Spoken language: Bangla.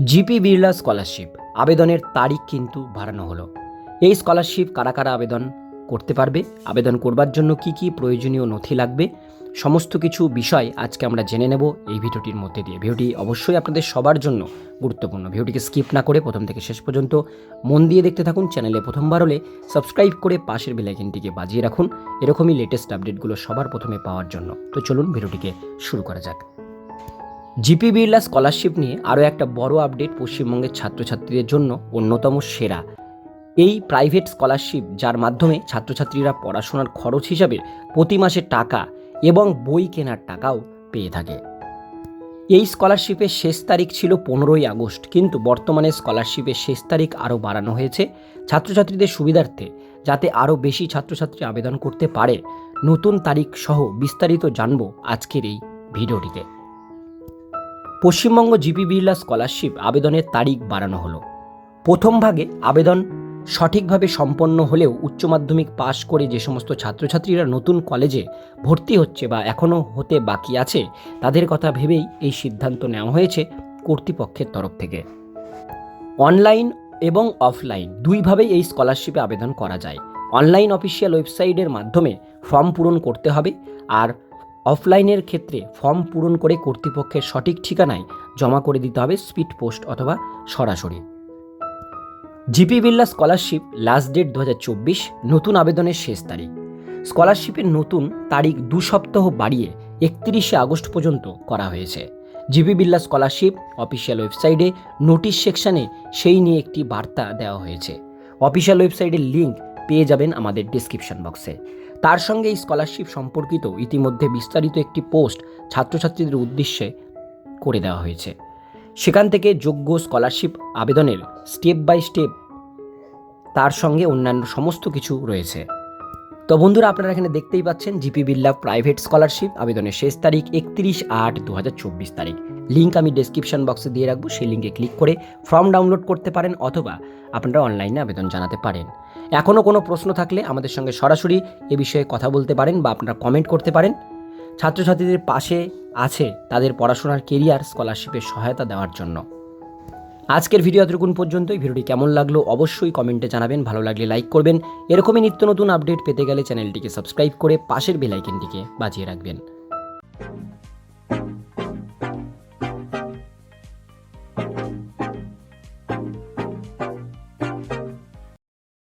GP Birla scholarship. আবেদনের তারিখ কিন্তু বাড়ানো হলো। এই স্কলারশিপ কারা কারা আবেদন করতে পারবে? আবেদন করবার জন্য কি কি প্রয়োজনীয় নথি লাগবে? সমস্ত কিছু বিষয় আজকে আমরা জেনে নেব এই ভিডিওটির মধ্যে দিয়ে। ভিডিওটি অবশ্যই আপনাদের সবার জন্য গুরুত্বপূর্ণ। ভিডিওটিকে স্কিপ না করে প্রথম থেকে শেষ পর্যন্ত মন দিয়ে দেখতে থাকুন। চ্যানেলে প্রথমবার হলে সাবস্ক্রাইব করে পাশের বেলাইকনটিকে বাজিয়ে রাখুন। এরকমই লেটেস্ট আপডেটগুলো সবার প্রথমে পাওয়ার জন্য। তো চলুন ভিডিওটিকে শুরু করা যাক। জিপি বিড়লা স্কলারশিপ নিয়ে আরও একটা বড় আপডেট পশ্চিমবঙ্গের ছাত্রছাত্রীদের জন্য অন্যতম সেরা। এই প্রাইভেট স্কলারশিপ, যার মাধ্যমে ছাত্রছাত্রীরা পড়াশোনার খরচ হিসাবে প্রতি মাসে টাকা এবং বই কেনার টাকাও পেয়ে থাকে। এই স্কলারশিপের শেষ তারিখ ছিল পনেরোই আগস্ট, কিন্তু বর্তমানে স্কলারশিপের শেষ তারিখ আরও বাড়ানো হয়েছে ছাত্রছাত্রীদের সুবিধার্থে, যাতে আরও বেশি ছাত্রছাত্রী আবেদন করতে পারে। নতুন তারিখ সহ বিস্তারিত জানব আজকের এই ভিডিওটিতে। পশ্চিমবঙ্গ জিপি বিড়লা স্কলারশিপ আবেদনের তারিখ বাড়ানো হলো। প্রথম ভাগে আবেদন সঠিকভাবে সম্পন্ন হলেও উচ্চ মাধ্যমিক পাশ করে যে সমস্ত ছাত্রছাত্রীরা নতুন কলেজে ভর্তি হচ্ছে বা এখনও হতে বাকি আছে, তাদের কথা ভেবেই এই সিদ্ধান্ত নেওয়া হয়েছে কর্তৃপক্ষের তরফ থেকে। অনলাইন এবং অফলাইন দুইভাবেই এই স্কলারশিপে আবেদন করা যায়। অনলাইন অফিসিয়াল ওয়েবসাইটের মাধ্যমে ফর্ম পূরণ করতে হবে আর অফলাইনের ক্ষেত্রে ফর্ম পূরণ করে কর্তৃপক্ষের সঠিক ঠিকানায় জমা করে দিতে হবে স্পিড পোস্ট অথবা সরাসরি। জিপি বিল্লা স্কলারশিপ লাস্ট ডেট দু হাজার চব্বিশ, নতুন আবেদনের শেষ তারিখ। স্কলারশিপের নতুন তারিখ দু সপ্তাহ বাড়িয়ে একত্রিশে আগস্ট পর্যন্ত করা হয়েছে। জিপি বিল্লা স্কলারশিপ অফিসিয়াল ওয়েবসাইটে নোটিশ সেকশানে সেই নিয়ে একটি বার্তা দেওয়া হয়েছে। অফিসিয়াল ওয়েবসাইটের লিঙ্ক পেয়ে যাবেন আমাদের ডিসক্রিপশন বক্সে তার সঙ্গে এই স্কলারশিপ সম্পর্কিত ইতিমধ্যে বিস্তারিত একটি পোস্ট ছাত্রছাত্রীদের উদ্দেশ্যে করে দেওয়া হয়েছে। সেখান থেকে যোগ্য স্কলারশিপ আবেদনের স্টেপ বাই স্টেপ তার সঙ্গে অন্যান্য সমস্ত কিছু রয়েছে। তো বন্ধুরা, আপনারা এখানে দেখতেই পাচ্ছেন, জিপি বিল্লা প্রাইভেট স্কলারশিপ আবেদনের শেষ তারিখ একত্রিশ আট দু তারিখ। লিঙ্ক আমি ডেসক্রিপশন বক্সে দিয়ে রাখব, সেই লিঙ্কে ক্লিক করে ফর্ম ডাউনলোড করতে পারেন অথবা আপনারা অনলাইনে আবেদন জানাতে পারেন। এখনও কোনো প্রশ্ন থাকলে আমাদের সঙ্গে সরাসরি এ বিষয়ে কথা বলতে পারেন বা আপনারা কমেন্ট করতে পারেন। ছাত্রছাত্রীদের পাশে আছে তাদের পড়াশোনার কেরিয়ার স্কলারশিপের সহায়তা দেওয়ার জন্য। আজকের ভিডিও এতটুকুন পর্যন্তই। ভিডিওটি কেমন লাগল অবশ্যই কমেন্টে জানাবেন। ভালো লাগলে লাইক করবেন। এরকমই নিত্য নতুন আপডেট পেতে গেলে চ্যানেলটিকে সাবস্ক্রাইব করে পাশের বেলাইকেনটিকে বাজিয়ে রাখবেন। you